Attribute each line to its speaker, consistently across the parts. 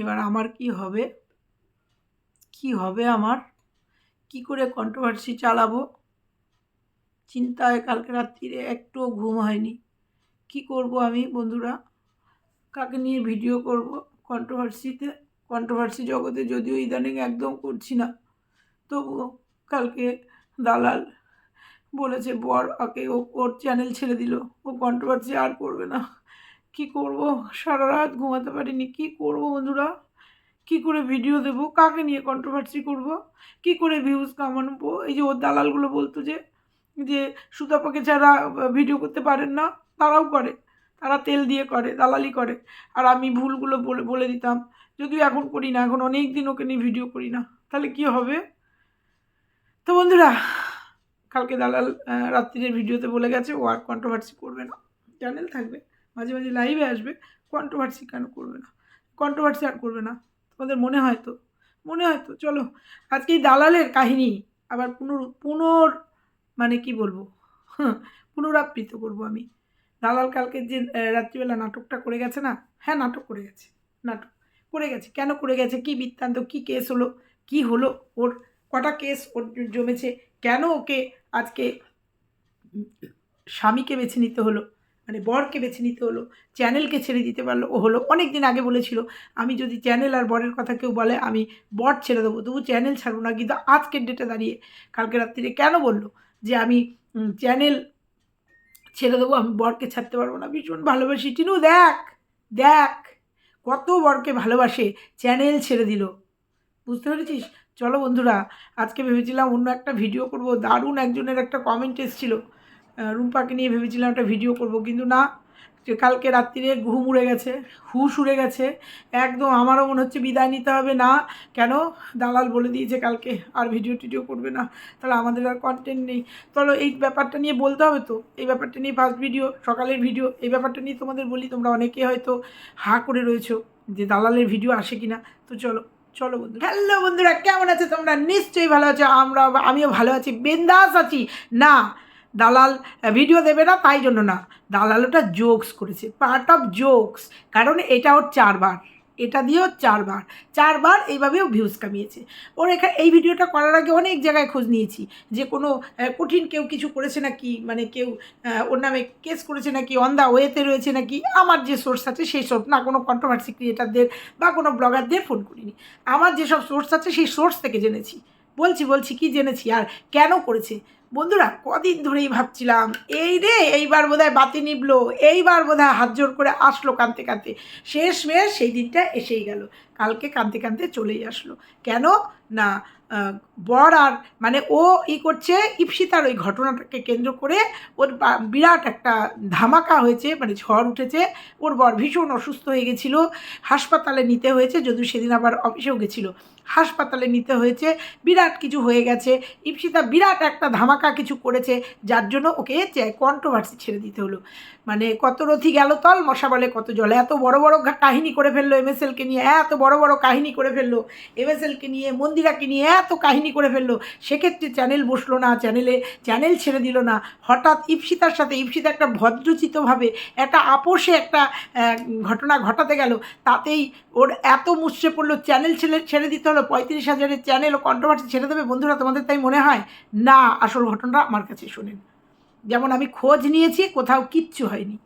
Speaker 1: এবার আমার কি হবে? কি হবে আমার? কি করে কন্ট্রোভার্সি চালাবো? চিন্তায় কালকে রাত্রিরে একটুও ঘুম হয়নি। কি করব আমি বন্ধুরা? কাকে নিয়ে ভিডিও করব? কন্ট্রোভার্সিতে কন্ট্রোভার্সি জগতে যদিও ইদানিং একদম করছি না, তবুও কালকে দালাল বলেছে, বর, ওকে ও, ওর চ্যানেল ছেড়ে দিল। ও কন্ট্রোভার্সি আর করবে না। কি করব? সারা রাত ঘুমাতে পারিনি। কি করব বন্ধুরা? কি করে ভিডিও দেব? কাকে নিয়ে কন্ট্রোভার্সি করব? কি করে ভিউজ কামাবো? এই যে ওর দালালগুলো বলতো যে যে সুতাপাকে যারা ভিডিও করতে পারেন না তারাও করে। তারা তেল দিয়ে করে দালালি করে। আর আমি ভুলগুলো বলে বলে দিতাম। যদিও এখন করি না এখন অনেক দিন ওকে নিয়ে ভিডিও করি না। তাহলে কি হবে? তো বন্ধুরা কালকে দালাল আহ, রাত্রিরের ভিডিওতে বলে গেছে ও আর কন্ট্রোভার্সি করবে না। চ্যানেল থাকবে। মাঝে মাঝে লাইভে আসবে কন্ট্রোভার্সি কেন করবে না? কন্ট্রোভার্সি আর করবে না। তোমাদের মনে হয় তো? মনে হয় তো? চলো আজকে এই দালালের কাহিনী আবার পুনর পুনর মানে কি বলব? হ্যাঁ, পুনরাবৃত্ত করব আমি। দালাল কালকে যে রাত্রিবেলা নাটকটা করে গেছে না? হ্যাঁ নাটক করে গেছে। নাটক করে গেছে। কেন করে গেছে? কি বৃত্তান্ত? কি কেস হলো? কি হলো ওর? কটা কেস ওর জমেছে? কেন ওকে আজকে স্বামীকে বেছে নিতে হলো? মানে বরকে বেছে নিতে হলো, চ্যানেলকে ছেড়ে দিতে পারল। ও হলো অনেক দিন আগে বলেছিল, আমি যদি চ্যানেল আর বরের কথা কেউ বলে, আমি বর ছেড়ে দেবো। তবু চ্যানেল ছাড়বো না। কিন্তু আজকের ডেটে দাঁড়িয়ে কালকে রাত্রিরে কেন বলল যে, আমি চ্যানেল ছেড়ে দেবো, আমি বরকে ছাড়তে পারব না। ভীষণ ভালোবাসি। টিনু, দেখ দেখ, কত বরকে ভালোবাসে, চ্যানেল ছেড়ে দিল। বুঝতে পেরেছিস? চলো বন্ধুরা, আজকে ভেবেছিলাম অন্য একটা ভিডিও করব। দারুণ একজনের একটা কমেন্ট এসেছিল। রুম্পাকে নিয়ে ভেবেছিলাম একটা ভিডিও করব, কিন্তু না, যে কালকে রাত্রিরে ঘুম উড়ে গেছে, হুশ উড়ে গেছে। একদম আমারও মনে হচ্ছে বিদায় নিতে হবে, না। কেন? দালাল বলে দিয়েছে কালকে আর ভিডিও টিডিও করবে না। তাহলে আমাদের আর কন্টেন্ট নেই। চলো এই ব্যাপারটা নিয়ে বলতে হবে তো? এই ব্যাপারটা নিয়ে ফার্স্ট ভিডিও সকালের ভিডিও এই ব্যাপারটা নিয়ে তোমাদের বলি, তোমরা অনেকে হয়তো হা করে রয়েছো যে দালালের ভিডিও আসে কি না তো চলো চলো বন্ধু। হ্যালো বন্ধুরা, কেমন আছে তোমরা? নিশ্চয়ই ভালো আছো আমরা আমিও ভালো আছি, বিন্দাস আছি। না দালাল ভিডিও দেবে না, তাই জন্য না। দালাল ওটা জোকস করেছে পার্ট অফ জোকস কারণ এটা ওর চারবার, এটা দিয়েও চারবার। চারবার এইভাবেও ভিউজ কামিয়েছে। ওর এখানে এই ভিডিওটা করার আগে অনেক জায়গায় খোঁজ নিয়েছি, যে কোনো কঠিন কেউ কিছু করেছে নাকি মানে কেউ ওর নামে কেস করেছে নাকি অন দ্য ওয়েতে রয়েছে নাকি, আমার যে সোর্স আছে সেই সোর্স না কোনো কন্ট্রোভার্সি ক্রিয়েটারদের বা কোনো ব্লগারদের ফোন করিনি। আমার যেসব সোর্স আছে সেই সোর্স থেকে জেনেছি। বলছি বলছি, কি জেনেছি আর কেন করেছে? বন্ধুরা, কদিন ধরেই ভাবছিলাম, এই রে, এইবার বোধহয় বাতি নিবলো, এইবার বোধহয় হাত জোর করে আসলো কাঁদতে কাঁদতে। শেষ মেয়ে সেই দিনটা এসেই গেল, কালকে কাঁদতে কাঁদতে চলেই আসলো। কেন? না বর আর মানে ও ই করছে, ইপসিতার ওই ঘটনাটাকে কেন্দ্র করে ওর বিরাট একটা ধামাকা হয়েছে মানে ঝড় উঠেছে। ওর বর ভীষণ অসুস্থ হয়ে গেছিল, হাসপাতালে নিতে হয়েছে, যদিও সেদিন আবার অফিসেও গেছিল। হাসপাতালে নিতে হয়েছে, বিরাট কিছু হয়ে গেছে। ইপসিতা বিরাট একটা ধামাকা কিছু করেছে, যার জন্য ওকে কন্ট্রোভার্সি ছেড়ে দিতে হলো। মানে কত রথি গেল তল, মশা বলে কত জলে। এত বড় বড় কাহিনী করে ফেলল এমএসএলকে নিয়ে, এত বড় বড় কাহিনী করে ফেলল এমএসএলকে নিয়ে, মন্দিরাকে নিয়ে এত কাহিনী করে ফেলল। সেক্ষেত্রে চ্যানেল বসল না, চ্যানেলে, চ্যানেল ছেড়ে দিল না। হঠাৎ ইপসিতার সাথে ইপসিতা একটা ভদ্রচিতভাবে, একটা আপোষে একটা ঘটনা ঘটাতে গেল। তাতেই ওর এত মুসছে পড়ল, চ্যানেল ছেড়ে ছেড়ে দিতে হলো, পঁয়ত্রিশ হাজারের চ্যানেল ও কন্ট্রোভার্সি ছেড়ে দেবে। বন্ধুরা, তোমাদের তাই মনে হয়? না, আসল ঘটনাটা আমার কাছে শোনেন। যেমন আমি খোঁজ নিয়েছি, কোথাও কিচ্ছু হয়নি।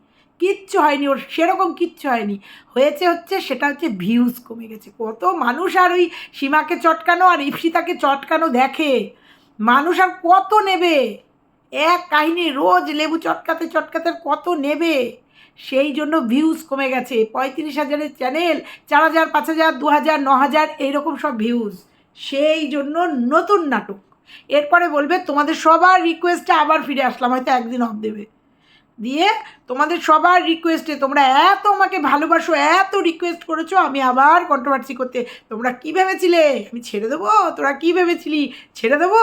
Speaker 1: কিচ্ছু হয়নি, ওর সেরকম কিচ্ছু হয়নি। হয়েছে হচ্ছে সেটা হচ্ছে ভিউজ কমে গেছে। কত মানুষ আর ওই সীমাকে চটকানো আর ইপসিতাকে চটকানো দেখে। মানুষ আর কত নেবে? এক কাহিনী, রোজ লেবু চটকাতে চটকাতে কত নেবে? সেই জন্য ভিউজ কমে গেছে। পঁয়ত্রিশ হাজারের চ্যানেল চার হাজার, পাঁচ হাজার, দু হাজার, ন হাজার, এইরকম সব ভিউজ সেই জন্য নতুন নাটক। এরপরে বলবে, তোমাদের সবার রিকোয়েস্টে আবার ফিরে আসলাম, হয়তো একদিন অফ দেবে। দিয়ে তোমাদের সবার রিকোয়েস্টে তোমরা এত আমাকে ভালোবাসো, এত রিকোয়েস্ট করেছ, আমি আবার কন্ট্রোভার্সি করতে। তোমরা কী ভেবেছিলে? আমি ছেড়ে দেবো? তোরা কী ভেবেছিলি? ছেড়ে দেবো?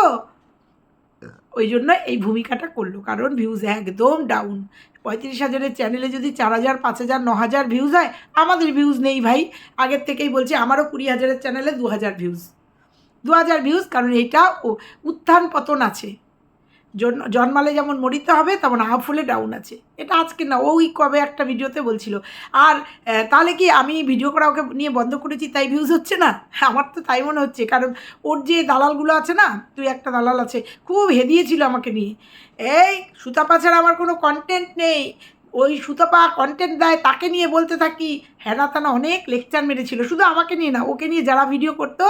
Speaker 1: ওই জন্য এই ভূমিকাটা করল, কারণ ভিউজ একদম ডাউন পঁয়ত্রিশ হাজারের চ্যানেলে যদি চার হাজার, পাঁচ হাজার, ন হাজার ভিউজ হয়, আমাদের ভিউজ নেই ভাই। আগের থেকেই বলছি, আমারও কুড়ি হাজারের চ্যানেলে দু হাজার ভিউজ দু হাজার ভিউজ কারণ এইটা ও উত্থান পতন আছে। জন্মালে যেমন মরিতে হবে, তেমন আপ হলে ডাউন আছে। এটা আজকে না, ওই কবে একটা ভিডিওতে বলছিল। আর তাহলে কি আমি ভিডিও করা ওকে নিয়ে বন্ধ করেছি, তাই ভিউজ হচ্ছে না? আমার তো তাই মনে হচ্ছে, কারণ ওর যে দালালগুলো আছে না তুই একটা দালাল আছে, খুব হেদিয়েছিল আমাকে নিয়ে। এই, সুতাপা ছাড়া আমার কোনো কন্টেন্ট নেই। ওই সুতাপা কন্টেন্ট দেয়, তাকে নিয়ে বলতে থাকি। হেনা তানা অনেক লেকচার মেরেছিল। শুধু আমাকে নিয়ে না, ওকে নিয়ে যারা ভিডিও করতো,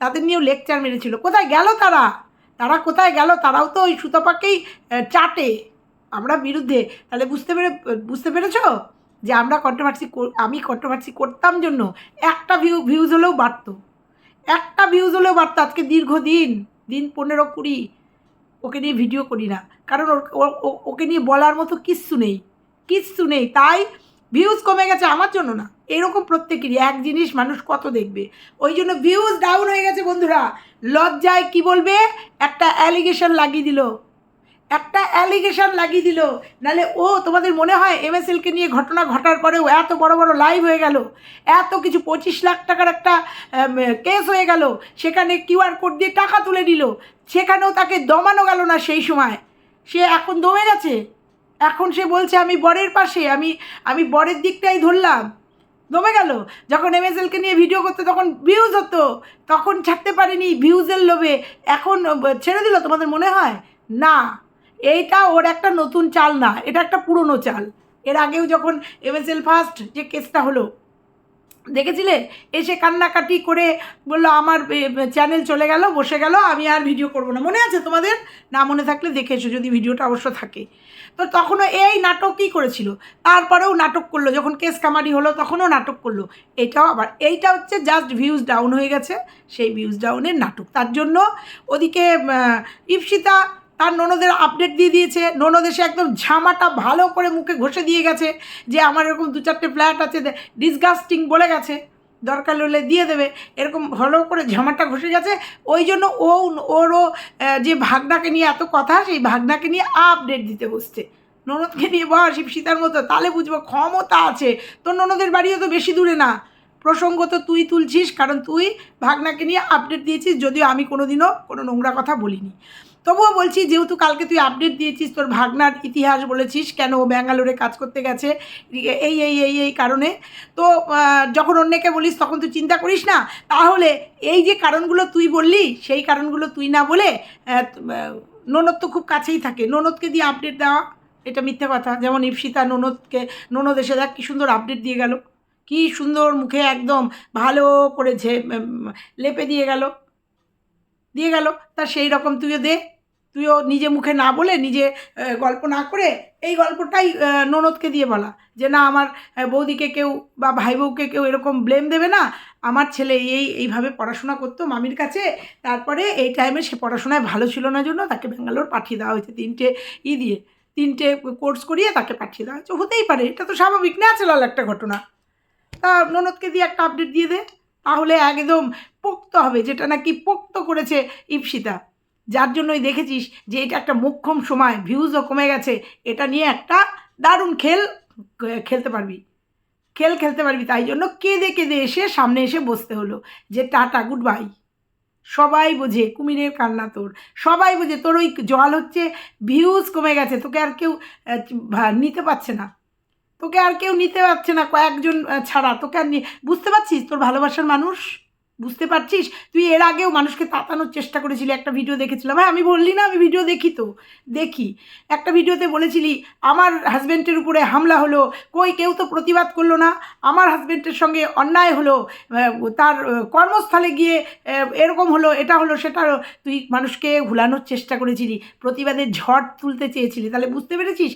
Speaker 1: তাদের নিয়েও লেকচার মেরেছিল। কোথায় গেল তারা? তারা কোথায় গেল? তারাও তো ওই সুতপাকেই চাটে। আমরা বিরুদ্ধে। তাহলে বুঝতে পেরে, বুঝতে পেরেছ? যে আমরা কন্ট্রোভার্সি আমি কন্ট্রোভার্সি করতাম জন্য একটা ভিউ ভিউজ হলেও বাড়তো। একটা ভিউজ হলেও বাড়তো। আজকে দীর্ঘদিন, দিন পনেরো কুড়ি, ওকে নিয়ে ভিডিও করি না। কারণ ওকে নিয়ে বলার মতো কিচ্ছু নেই। কিচ্ছু নেই। তাই ভিউজ কমে গেছে আমার জন্য না। এরকম প্রত্যেকেরই, এক জিনিস মানুষ কত দেখবে। ওই জন্য ভিউজ ডাউন হয়ে গেছে বন্ধুরা। লজ্জায় কি বলবে? একটা অ্যালিগেশন লাগিয়ে দিল। একটা অ্যালিগেশন লাগিয়ে দিল। নালে ও, তোমাদের মনে হয় এমএসএলকে নিয়ে ঘটনা ঘটার পরেও এত বড় বড় লাইভ হয়ে গেল? এত কিছু পঁচিশ লাখ টাকার একটা কেস হয়ে গেল? সেখানে কিউআর কোড দিয়ে টাকা তুলে নিল সেখানেও তাকে দমানো গেল না সেই সময়? সে এখন দমে গেছে? এখন সে বলছে, আমি বরের পাশে, আমি আমি বরের দিকটাই ধরলাম। দমে গেল। যখন এম এমএসএলকে নিয়ে ভিডিও করতো, তখন ভিউজ হতো। তখন ছাড়তে পারিনি ভিউজের লোভে। এখন ছেড়ে দিল, তোমাদের মনে হয়? না। এইটা ওর একটা নতুন চাল না এটা একটা পুরনো চাল। এর আগেও যখন এম এস এল ফার্স্ট যে কেসটা হলো দেখেছিলে? এসে কান্নাকাটি করে বলল, আমার চ্যানেল চলে গেল, বসে গেল, আমি আর ভিডিও করব না। মনে আছে তোমাদের? না মনে থাকলে দেখে এসো যদি ভিডিওটা অবশ্য থাকে। তো তখনও এই নাটকই করেছিল? তারপরেও নাটক করল, যখন কেস কামারি হলো, তখনও নাটক করল। এটাও আবার, এইটা হচ্ছে জাস্ট ভিউজ ডাউন হয়ে গেছে, সেই ভিউজ ডাউনের নাটক। তার জন্য ওদিকে ইপসিতা তার ননদের আপডেট দিয়ে দিয়েছে। ননদ এসে একদম ঝামাটা ভালো করে মুখে ঘষে দিয়ে গেছে যে আমার এরকম দু চারটে ফ্ল্যাট আছে ডিসগাস্টিং বলে গেছে। দরকার হলে দিয়ে দেবে। এরকম ভালো করে ঝামাটা ঘষে গেছে। ওই জন্য ও, ওরও যে ভাগনাকে নিয়ে এত কথা, সেই ভাগনাকে নিয়ে আপডেট দিতে বসছে। ননদকে নিয়ে বস সীতার মতো তাহলে বুঝব, ক্ষমতা আছে। তোর ননদের বাড়িও তো বেশি দূরে না। প্রসঙ্গ তো তুই তুলছিস, কারণ তুই ভাগনাকে নিয়ে আপডেট দিয়েছিস, যদিও আমি কোনোদিনও কোনো নোংরা কথা বলিনি। তবুও বলছি যেহেতু কালকে তুই আপডেট দিয়েছিস তোর ভাগনার ইতিহাস বলেছিস কেন ও ব্যাঙ্গালোরে কাজ করতে গেছে এই এই এই এই কারণে তো যখন অন্যকে বলিস তখন তুই চিন্তা করিস না। তাহলে এই যে কারণগুলো তুই বললি সেই কারণগুলো তুই না বলে ননদ তো খুব কাছেই থাকে। ননদকে দিয়ে আপডেট দেওয়া এটা মিথ্যে কথা। যেমন ইপসিতা ননদকে ননদ এসে দেখ কী সুন্দর আপডেট দিয়ে গেল। কি সুন্দর মুখে একদম ভালো করেছে উম, লেপে দিয়ে গেল। দিয়ে গেল। তা সেই রকম তুইও দে। তুইও নিজে মুখে না বলে নিজে গল্প না করে এই গল্পটাই ননদকে দিয়ে বলা। যে না, আমার বৌদিকে কেউ বা ভাই বউকে কেউ এরকম ব্লেম দেবে না। আমার ছেলে এই এইভাবে পড়াশোনা করতো মামির কাছে। তারপরে এই টাইমে সে পড়াশোনায় ভালো ছিল না জন্য তাকে ব্যাঙ্গালোর পাঠিয়ে দেওয়া হয়েছে তিনটে ই দিয়ে। তিনটে কোর্স করিয়ে তাকে পাঠিয়ে দেওয়া হয়েছে। হতেই পারে, এটা তো স্বাভাবিক না ন্যাচারাল একটা ঘটনা। তা ননদকে দিয়ে একটা আপডেট দিয়ে দে। তাহলে একদম পোক্ত হবে, যেটা নাকি পোক্ত করেছে ইপসিতা যার জন্যই দেখেছিস যে এটা একটা মোক্ষম সময় ভিউজও কমে গেছে, এটা নিয়ে একটা দারুণ খেল খেলতে পারবি। খেল খেলতে পারবি, তাই জন্য কেঁদে কেঁদে এসে সামনে এসে বসতে হলো যে, টাটা গুড বাই সবাই বোঝে, কুমিরের কান্না তোর। সবাই বোঝে, তোর ওই জল হচ্ছে ভিউজ কমে গেছে, তোকে আর কেউ নিতে পারছে না। তোকে আর কেউ নিতে পারছে না, কয়েকজন ছাড়া। তোকে আর বুঝতে পারছিস? তোর ভালোবাসার মানুষ বুঝতে পারছিস? তুই এর আগেও মানুষকে তাতানোর চেষ্টা করেছিলি, একটা ভিডিও দেখেছিলাম। হ্যাঁ আমি বললি না, আমি ভিডিও দেখি তো। দেখি। একটা ভিডিওতে বলেছিলি, আমার হাজব্যান্ডের উপরে হামলা হলো। কই, কেউ তো প্রতিবাদ করল না। আমার হাজব্যান্ডের সঙ্গে অন্যায় হলো। তার কর্মস্থলে গিয়ে এরকম হলো, এটা হলো, সেটা হলো। তুই মানুষকে ভুলানোর চেষ্টা করেছিলি, প্রতিবাদের ঝড় তুলতে চেয়েছিলি। তাহলে বুঝতে পেরেছিস?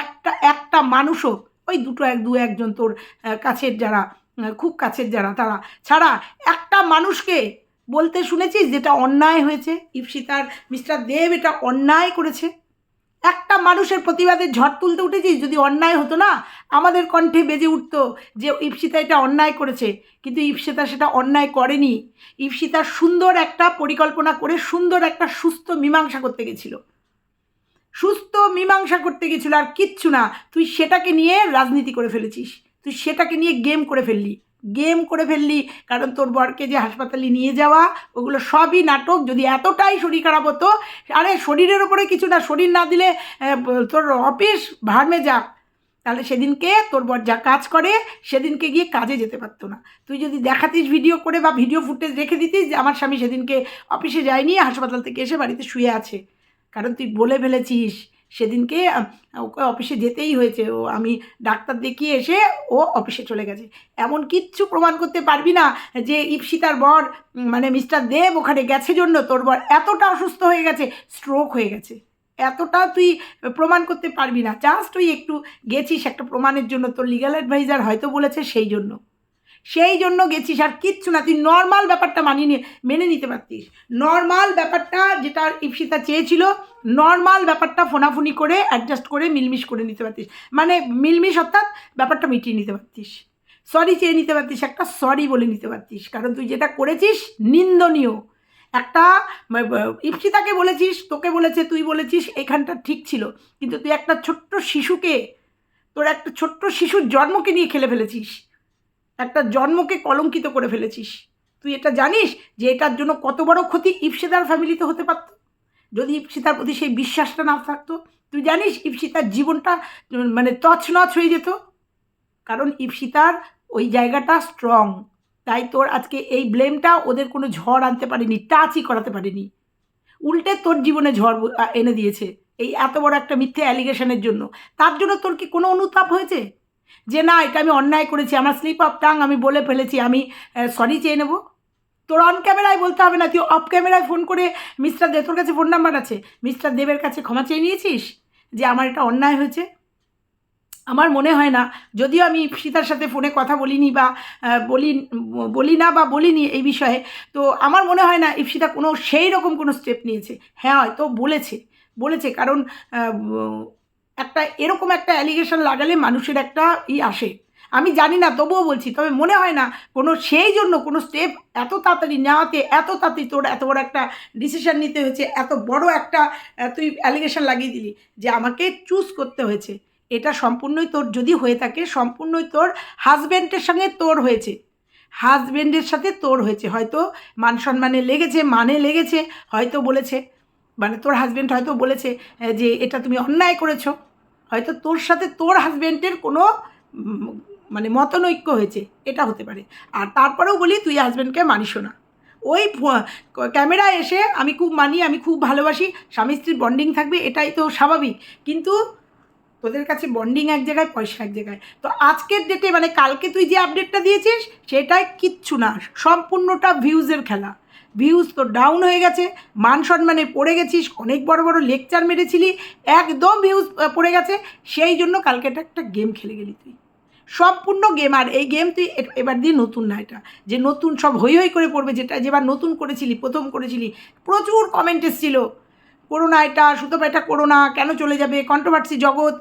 Speaker 1: একটা একটা মানুষও, ওই দুটো এক, দু একজন তোর কাছের যারা খুব কাছের যারা, তারা। ছাড়া একটা মানুষকে বলতে শুনেছিস যেটা অন্যায় হয়েছে ইপসিতার মিস্টার দেব এটা অন্যায় করেছে। একটা মানুষের প্রতিবাদের ঝড় তুলতে উঠেছিস যদি অন্যায় হতো না, আমাদের কণ্ঠে বেজে উঠতো যে ইপসিতা এটা অন্যায় করেছে। কিন্তু ইপসিতা সেটা অন্যায় করেনি। ইপসিতা সুন্দর একটা পরিকল্পনা করে সুন্দর একটা সুস্থ মীমাংসা করতে গেছিল। সুস্থ মীমাংসা করতে গেছিল আর কিচ্ছু না। তুই সেটাকে নিয়ে রাজনীতি করে ফেলেছিস। তুই সেটাকে নিয়ে গেম করে ফেললি। গেম করে ফেললি, কারণ তোর বরকে যে হাসপাতালে নিয়ে যাওয়া, ওগুলো সবই নাটক। যদি এতটাই শরীর খারাপ হতো, আরে শরীরের ওপরে কিছু না, শরীর না দিলে তোর অফিস ভার্মে যাক তাহলে সেদিনকে তোর বর যা কাজ করে, সেদিনকে গিয়ে কাজে যেতে পারতো না। তুই যদি দেখাতিস ভিডিও করে বা ভিডিও ফুটেজ রেখে দিতিস যে, আমার স্বামী সেদিনকে অফিসে যায়নি, হাসপাতাল থেকে এসে বাড়িতে শুয়ে আছে। কারণ তুই বলে ফেলেছিস। সেদিনকে ওকে অফিসে যেতেই হয়েছে। ও, আমি ডাক্তার দেখিয়ে এসে ও অফিসে চলে গেছে। এমন কিচ্ছু প্রমাণ করতে পারবি না যে ইপসিতার বর মানে মিস্টার দেব ওখানে গেছে জন্য তোর বর এতটা অসুস্থ হয়ে গেছে স্ট্রোক হয়ে গেছে। এতটা তুই প্রমাণ করতে পারবি না। জাস্ট তুই একটু গেছিস একটা প্রমাণের জন্য। তোর লিগাল অ্যাডভাইজার হয়তো বলেছে সেই জন্য। সেই জন্য গেছিস আর কিচ্ছু না, তুই নর্মাল ব্যাপারটা মানিয়ে নিয়ে, মেনে নিতে পারতিস। নর্মাল ব্যাপারটা যেটা ইপসিতা চেয়েছিল নর্মাল ব্যাপারটা ফোনাফুনি করে অ্যাডজাস্ট করে মিলমিশ করে নিতে পারতিস। মানে মিলমিশ অর্থাৎ ব্যাপারটা মিটিয়ে নিতে পারতিস। সরি চেয়ে নিতে পারতিস, একটা সরি বলে নিতে পারতিস। কারণ তুই যেটা করেছিস নিন্দনীয়। একটা ইপসিতাকে বলেছিস, তোকে বলেছে, তুই বলেছিস এখানটা ঠিক ছিল। কিন্তু তুই একটা ছোট্ট শিশুকে, তোর একটা ছোট্ট শিশুর জন্মকে নিয়ে খেলে ফেলেছিস। একটা জন্মকে কলঙ্কিত করে ফেলেছিস। তুই এটা জানিস যে এটার জন্য কত বড় ক্ষতি ইপসিতার ফ্যামিলিতে হতে পারত? যদি ইপসিতার প্রতি সেই বিশ্বাসটা না থাকতো, তুই জানিস ইপসিতার জীবনটা মানে তছনছ হয়ে যেত? কারণ ইপসিতার ওই জায়গাটা স্ট্রং তাই তোর আজকে এই ব্লেমটা ওদের কোনো ঝড় আনতে পারেনি টাচই করাতে পারেনি। উল্টে তোর জীবনে ঝড় এনে দিয়েছে, এই এত বড় একটা মিথ্যে অ্যালিগেশনের জন্য। তার জন্য তোর কি কোনো অনুতাপ হয়েছে? যে না, এটা আমি অন্যায় করেছি, আমার স্লিপ অফ টাং আমি বলে ফেলেছি, আমি সরি চেয়ে নেব। তোর অন ক্যামেরায় বলতে হবে না, তুই অফ ক্যামেরায় ফোন করে মিস্টার দেব তোর কাছে ফোন নাম্বার আছে মিস্টার দেবের কাছে ক্ষমা চেয়ে নিয়েছিস যে আমার এটা অন্যায় হয়েছে? আমার মনে হয় না, যদিও আমি সীতার সাথে ফোনে কথা বলিনি বা বলি বলি না বা বলিনি এই বিষয়ে, তো আমার মনে হয় না ইপসিতা কোনো, সেই রকম কোনো স্টেপ নিয়েছে। হ্যাঁ হয়তো বলেছে বলেছে, কারণ একটা এরকম একটা অ্যালিগেশন লাগালে মানুষের একটা ই আসে। আমি জানি না, তবুও বলছি, তবে মনে হয় না, কোনো সেই জন্য, কোনো স্টেপ এত তাড়াতাড়ি নেওয়াতে, এত তাড়াতাড়ি তোর এত বড় একটা ডিসিশন নিতে হয়েছে, এত বড় একটা তুই অ্যালিগেশন লাগিয়ে দিলি যে আমাকে চুজ করতে হয়েছে। এটা সম্পূর্ণই তোর, যদি হয়ে থাকে, সম্পূর্ণই তোর হাজব্যান্ডের সঙ্গে তোর হয়েছে। হাজব্যান্ডের সাথে তোর হয়েছে। হয়তো মান সম্মানে লেগেছে মানে লেগেছে, হয়তো বলেছে। মানে তোর হাজব্যান্ড হয়তো বলেছে যে এটা তুমি অন্যায় করেছ। হয়তো তোর সাথে তোর হাজব্যান্ডের কোনো মানে মতনৈক্য হয়েছে, এটা হতে পারে। আর তারপরেও বলি, তুই হাজব্যান্ডকে মানিস না। ওই ক্যামেরায় এসে আমি খুব মানি, আমি খুব ভালোবাসি, স্বামী স্ত্রীর বন্ডিং থাকবে, এটাই তো স্বাভাবিক। কিন্তু তোদের কাছে বন্ডিং এক জায়গায়, পয়সা এক জায়গায়। তো আজকের ডেটে মানে কালকে তুই যে আপডেটটা দিয়েছিস, সেটাই কিচ্ছু না। সম্পূর্ণটা ভিউজের খেলা। ভিউজ তো ডাউন হয়ে গেছে, মান সম্মানে পড়ে গেছিস, অনেক বড় বড় লেকচার মেরেছিলি, একদম ভিউজ পড়ে গেছে, সেই জন্য কালকে এটা একটা গেম খেলে গেলি তুই। সম্পূর্ণ গেম আর এই গেম তুই এবার দিয়ে নতুন না এটা, যে নতুন সব হই হই করে পড়বে, যেটা যেবার নতুন করেছিলি, প্রথম করেছিলি, প্রচুর কমেন্ট এসেছিল। করোনা এটা সুতরাং এটা করোনা কেন চলে যাবে কন্ট্রোভার্সি জগৎ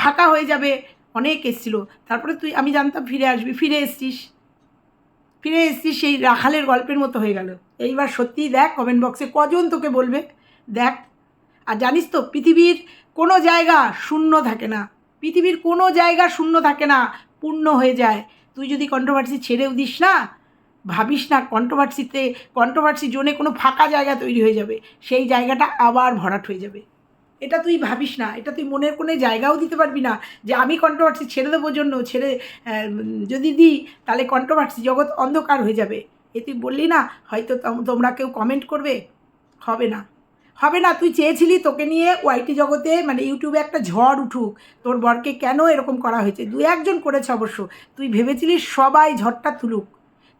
Speaker 1: ফাঁকা হয়ে যাবে, অনেক এসেছিল। তারপরে তুই, আমি জানতাম ফিরে আসবি, ফিরে এসছিস। ফিরে এসছিস সেই রাখালের গল্পের মতো হয়ে গেল। এইবার সত্যিই দেখ কমেন্ট বক্সে কজন তোকে বলবে? দেখ। আর জানিস তো, পৃথিবীর কোনো জায়গা শূন্য থাকে না। পৃথিবীর কোনো জায়গা শূন্য থাকে না, পূর্ণ হয়ে যায়। তুই যদি কন্ট্রোভার্সি ছেড়েও দিস না, ভাবিস না কন্ট্রোভার্সিতে কন্ট্রোভার্সি জোনে কোনো ফাঁকা জায়গা তৈরি হয়ে যাবে। সেই জায়গাটা আবার ভরাট হয়ে যাবে। এটা তুই ভাবিস না, এটা তুই মনের কোনো জায়গাও দিতে পারবি না যে আমি কন্ট্রোভার্সি ছেড়ে দেবো জন্য, ছেড়ে যদি দিই তাহলে কন্ট্রোভার্সি জগৎ অন্ধকার হয়ে যাবে। এ তুই বললি না, হয়তো তোম- তোমরা কেউ কমেন্ট করবে? হবে না। হবে না, তুই চেয়েছিলি তোকে নিয়ে ওয়াইটি জগতে মানে ইউটিউবে একটা ঝড় উঠুক, তোর বরকে কেন এরকম করা হয়েছে? দু একজন করেছে অবশ্য, তুই ভেবেছিলি সবাই ঝড়টা তুলুক।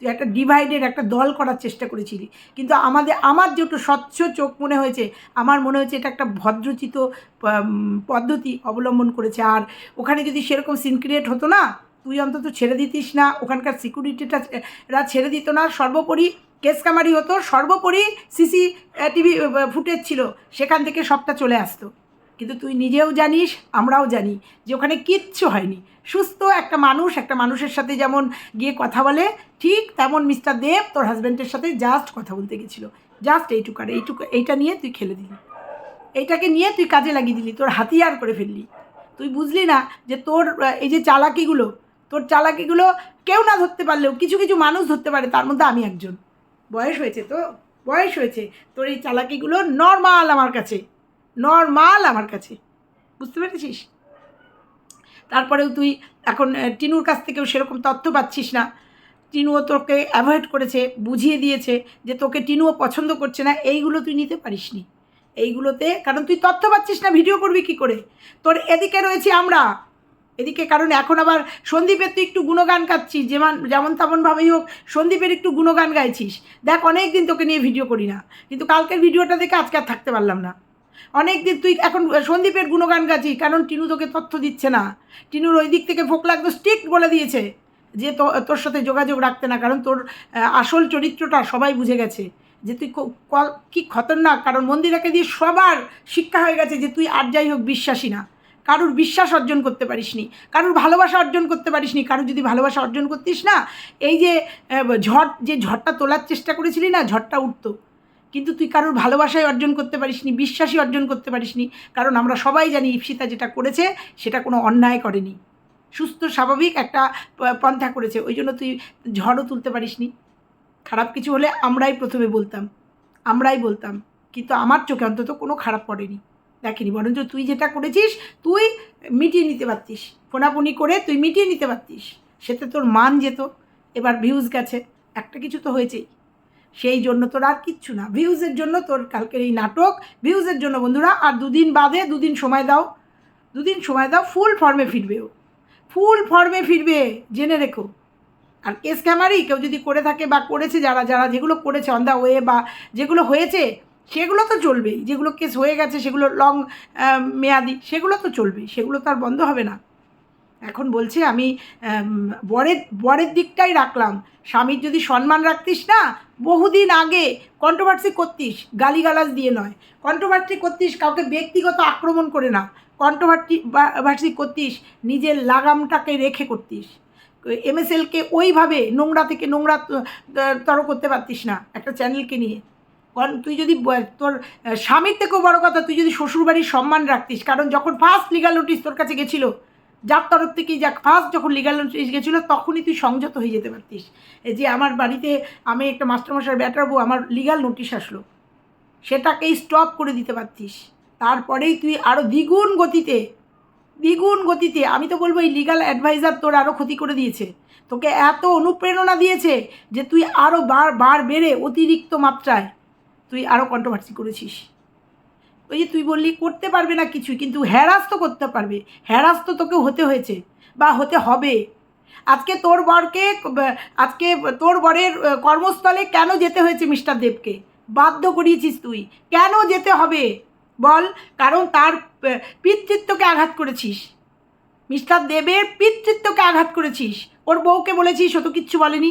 Speaker 1: তুই একটা ডিভাইডেড একটা দল করার চেষ্টা করেছিলি। কিন্তু আমাদের, আমার যেহেতু স্বচ্ছ চোখ মনে হয়েছে, আমার মনে হয়েছে এটা একটা ভদ্রচিত পদ্ধতি অবলম্বন করেছে। আর ওখানে যদি সেরকম সিন ক্রিয়েট হতো না, তুই অন্তত ছেড়ে দিতিস না। ওখানকার সিকিউরিটিটা ছেড়ে দিত না। সর্বোপরি কেস কামারি হতো। সর্বোপরি সিসি টিভি ফুটেজ ছিল। সেখান থেকে সবটা চলে আসতো। কিন্তু তুই নিজেও জানিস, আমরাও জানি যে ওখানে কিচ্ছু হয়নি। সুস্থ একটা মানুষ, একটা মানুষের সাথে যেমন গিয়ে কথা বলে, ঠিক তেমন মিস্টার দেব তোর হাজব্যান্ডের সাথে জাস্ট কথা বলতে গেছিল। জাস্ট এইটুকু আর এইটুকু, এইটা নিয়ে তুই খেলে দিলি। এইটাকে নিয়ে তুই কাজে লাগিয়ে দিলি, তোর হাতিয়ার করে ফেললি। তুই বুঝলি না যে তোর এই যে চালাকিগুলো, তোর চালাকিগুলো কেউ না ধরতে পারলেও, কিছু কিছু মানুষ ধরতে পারে, তার মধ্যে আমি একজন। বয়স হয়েছে তো? বয়স হয়েছে। তোর এই চালাকিগুলো নর্মাল আমার কাছে। নর্মাল আমার কাছে। বুঝতে পেরেছিস? তারপরেও তুই এখন টিনুর কাছ থেকেও সেরকম তথ্য পাচ্ছিস না। টিনুও তোকে অ্যাভয়েড করেছে, বুঝিয়ে দিয়েছে যে তোকে টিনুও পছন্দ করছে না, এইগুলো তুই নিতে পারিস নি এইগুলোতে, কারণ তুই তথ্য পাচ্ছিস না, ভিডিও করবি কি করে? তোর এদিকে রয়েছি আমরা। এদিকে কারণ এখন আবার সন্দীপের তুই একটু গুণগান গাচ্ছিস, যেমন যেমন তেমনভাবেই হোক, সন্দীপের একটু গুণগান গাইছিস। দেখ অনেক দিন তোকে নিয়ে ভিডিও করি না। কিন্তু কালকের ভিডিওটা দেখে আজকে আর থাকতে পারলাম না। অনেক দিন তুই এখন সন্দীপের গুণগান গাচ্ছিস কারণ টিনু তোকে তথ্য দিচ্ছে না। টিনুর ওই দিক থেকে ফোকলা একদম স্ট্রিক্ট বলে দিয়েছে যে তোর সাথে যোগাযোগ রাখতে না, কারণ তোর আসল চরিত্রটা সবাই বুঝে গেছে। যে তুই ক- খতরনাক, কারণ মন্দিরাকে দিয়ে সবার শিক্ষা হয়ে গেছে যে তুই আর যাই হোক বিশ্বাসী না। কারুর বিশ্বাস অর্জন করতে পারিসনি, কারুর ভালোবাসা অর্জন করতে পারিসনি, কারুর যদি ভালোবাসা অর্জন করতিস না, এই যে ঝড়, যে ঝড়টা তোলার চেষ্টা করেছিলি না, ঝড়টা উঠতো। কিন্তু তুই কারোর ভালোবাসায় অর্জন করতে পারিসনি, বিশ্বাসই অর্জন করতে পারিসনি। কারণ আমরা সবাই জানি ইপসিতা যেটা করেছে, সেটা কোনো অন্যায় করেনি। সুস্থ, স্বাভাবিক একটা পন্থা করেছে। ওই জন্য তুই ঝড়ও তুলতে পারিসনি। খারাপ কিছু হলে আমরাই প্রথমে বলতাম। আমরাই বলতাম। কিন্তু আমার চোখে অন্তত কোনো খারাপ পড়েনি। দেখিনি। বরঞ্চ তুই যেটা করেছিস, তুই মিটিয়ে নিতে পারতিস। ফোনাফোনি করে তুই মিটিয়ে নিতে পারতিস। সেতে তোর মান যেত। এবার ভিউজ গেছে। একটা কিছু তো হয়েছেই। সেই জন্য তোর আর কিচ্ছু না। ভিউজের জন্য তোর কালকের এই নাটক ভিউজের জন্য বন্ধুরা, আর দুদিন বাদে দুদিন সময় দাও। দুদিন সময় দাও ফুল ফর্মে ফিরবে ও। ফুল ফর্মে ফিরবে, জেনে রেখো। আর কেস ক্যামারি কেউ যদি করে থাকে বা করেছে যারা যারা যেগুলো করেছে অন দ্য ওয়ে বা যেগুলো হয়েছে, সেগুলো তো চলবেই। যেগুলো কেস হয়ে গেছে, সেগুলো লং মেয়াদি, সেগুলো তো চলবেই। সেগুলো তো আর বন্ধ হবে না। এখন বলছে আমি বরের বরের দিকটাই রাখলাম। স্বামীর যদি সম্মান রাখতিস না, বহুদিন আগে কন্ট্রোভার্সি করতিস, গালিগালাজ দিয়ে নয়। কন্ট্রোভার্সি করতিস, কাউকে ব্যক্তিগত আক্রমণ করে না। কন্ট্রোভার্সি ভার্সি করতিস, নিজের লাগামটাকে রেখে করতিস। এমএসএলকে ওইভাবে নোংরা থেকে নোংরা তর করতে পারতিস না একটা চ্যানেলকে নিয়ে। কারণ তুই যদি তোর স্বামীর থেকেও বড় কথা, তুই যদি শ্বশুরবাড়ির সম্মান রাখতিস, কারণ যখন ফার্স্ট লিগাল নোটিস তোর কাছে গেছিল যার তরফ থেকেই যাক ফার্স্ট যখন লিগাল নোটিস গেছিল তখনই তুই সংযত হয়ে যেতে পারতিস। যে আমার বাড়িতে আমি একটা মাস্টারমশাই ব্যাটারবো আমার লিগাল নোটিশ আসলো। সেটাকেই স্টপ করে দিতে পারতিস। তারপরেই তুই আরও দ্বিগুণ গতিতে দ্বিগুণ গতিতে, আমি তো বলব এই লিগাল অ্যাডভাইজার তোর আরও ক্ষতি করে দিয়েছে। তোকে এত অনুপ্রেরণা দিয়েছে যে তুই আরও বার বার বেড়ে অতিরিক্ত মাত্রায় তুই আরও কন্ট্রোভার্সি করেছিস। ওই যে তুই বললি করতে পারবে না কিছুই, কিন্তু হ্যারাস তো করতে পারবে। হ্যারাস তো তোকে হতে হয়েছে, বা হতে হবে। আজকে তোর বরকে, আজকে তোর বরের কর্মস্থলে কেন যেতে হয়েছে মিস্টার দেবকে? বাধ্য করিয়েছিস তুই। কেন যেতে হবে? বল, কারণ তার পিতৃত্বকে আঘাত করেছিস। মিস্টার দেবের পিতৃত্বকে আঘাত করেছিস। ওর বউকে বলেছিস, ও তো কিচ্ছু বলেনি।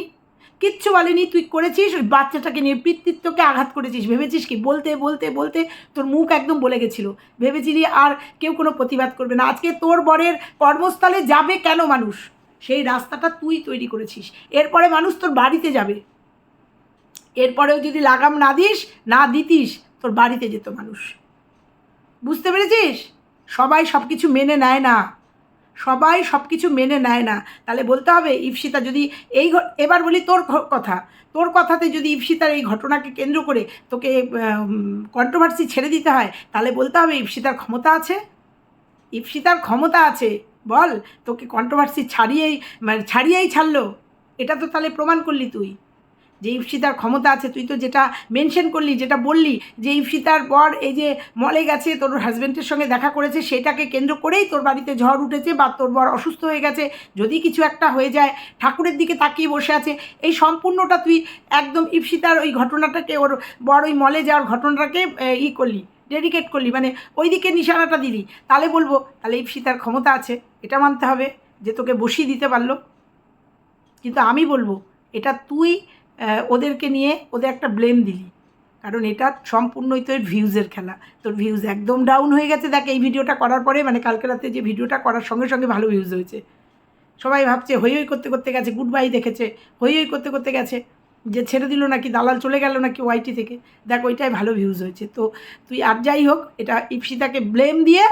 Speaker 1: কিচ্ছু বলেনি, তুই করেছিস? ওই বাচ্চাটাকে নিয়ে পিতৃত্বকে আঘাত করেছিস, ভেবেছিস কি? বলতে বলতে বলতে তোর মুখ একদম বলে গেছিল। ভেবেছিলি আর কেউ কোনো প্রতিবাদ করবে না। আজকে তোর বরের কর্মস্থলে যাবে কেন মানুষ? সেই রাস্তাটা তুই তৈরি করেছিস। এরপরে মানুষ তোর বাড়িতে যাবে। এরপরেও যদি লাগাম না দিস, না দিতিস, তোর বাড়িতে যেত মানুষ। বুঝতে পেরেছিস? সবাই সব কিছু মেনে নেয় না। সবাই সব কিছু মেনে নেয় না। তাহলে বলতে হবে ইপসিতা যদি এই এবার বলি তোর কথা। তোর কথাতে যদি ইপসিতার এই ঘটনাকে কেন্দ্র করে তোকে কন্ট্রোভার্সি ছেড়ে দিতে হয়, তাহলে বলতে হবে ইপসিতার ক্ষমতা আছে। ইপসিতার ক্ষমতা আছে, বল, তোকে কন্ট্রোভার্সি ছাড়িয়েই মানে ছাড়িয়েই ছাড়লো। এটা তো তাহলে প্রমাণ করলি তুই। যে ইপসিতার ক্ষমতা আছে, তুই তো যেটা মেনশন করলি, যেটা বললি যে ইপসিতার বর এই যে মলে গেছে, তোর হাজব্যান্ডের সঙ্গে দেখা করেছে, সেটাকে কেন্দ্র করেই তোর বাড়িতে ঝড় উঠেছে বা তোর বর অসুস্থ হয়ে গেছে। যদি কিছু একটা হয়ে যায়, ঠাকুরের দিকে তাকিয়ে বসে আছে। এই সম্পূর্ণটা তুই একদম ইপসিতার ওই ঘটনাটাকে, ওর বর ওই মলে যাওয়ার ঘটনাটাকে ই করলি ডেডিকেট করলি মানে ওই দিকে নিশানাটা দিলি। তাহলে বলব, তাহলে ইপসিতার ক্ষমতা আছে, এটা মানতে হবে যে তোকে বসিয়ে দিতে পারল। কিন্তু আমি বলব, এটা তুই ওদেরকে নিয়ে ওদের একটা ব্লেম দিলি। কারণ এটা সম্পূর্ণই তোর ভিউজের খেলা। তোর ভিউজ একদম ডাউন হয়ে গেছে। দেখ, এই ভিডিওটা করার পরে মানে কালকে রাতে যে ভিডিওটা করার সঙ্গে সঙ্গে ভালো ভিউজ হয়েছে। সবাই ভাবছে, হই হই করতে করতে গেছে গুড বাই দেখেছে। হই হই করতে করতে গেছে, যে ছেড়ে দিল নাকি, দালাল চলে গেল নাকি ওয়াইটি থেকে। দেখ, ওইটাই ভালো ভিউজ হয়েছে। তো তুই আর যাই হোক, এটা ইপসিতাকে ব্লেম দিয়ে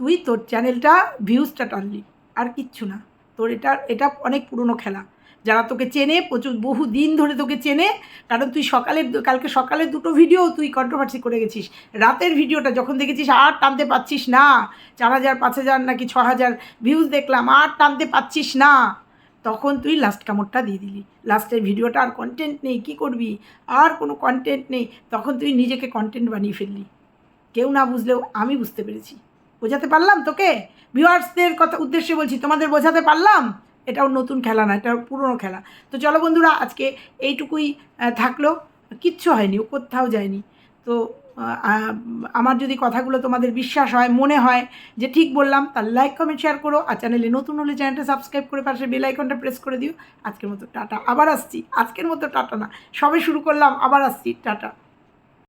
Speaker 1: তুই তোর চ্যানেলটা ভিউজটা টানলি। আর কিচ্ছু না। তোর এটা এটা অনেক পুরনো খেলা। যারা তোকে চেনে, প্রচুর, বহু দিন ধরে তোকে চেনে, কারণ তুই সকালের কালকে সকালের দুটো ভিডিও তুই কন্ট্রোভার্সি করে গেছিস। রাতের ভিডিওটা যখন দেখেছিস, আর টানতে পারছিস না। চার হাজার, পাঁচ হাজার নাকি ছ হাজার ভিউজ দেখলাম, আর টানতে পারছিস না। তখন তুই লাস্ট কামড়টা দিয়ে দিলি। লাস্টের ভিডিওটা আর কন্টেন্ট নেই, কি করবি? আর কোনো কন্টেন্ট নেই। তখন তুই নিজেকে কন্টেন্ট বানিয়ে ফেললি। কেউ না বুঝলেও আমি বুঝতে পেরেছি। বোঝাতে পারলাম তোকে? ভিউয়ার্সদের কথা, উদ্দেশ্যে বলছি, তোমাদের বোঝাতে পারলাম? এটাও নতুন খেলা না এটা পুরনো খেলা। তো চলো বন্ধুরা, আজকে এইটুকুই থাকল। কিচ্ছু হয়নি, ও কোথাও যায়নি। তো আমার যদি কথাগুলো তোমাদের বিশ্বাস হয়, মনে হয় যে ঠিক বললাম তার লাইক কমেন্ট শেয়ার করো। আর চ্যানেলে নতুন হলে চ্যানেলটা সাবস্ক্রাইব করে পাশে বেল আইকনটা প্রেস করে দিও। আজকের মতো টাটা। আবার আসছি। আজকের মতো টাটা না। সবে শুরু করলাম, আবার আসছি। টাটা।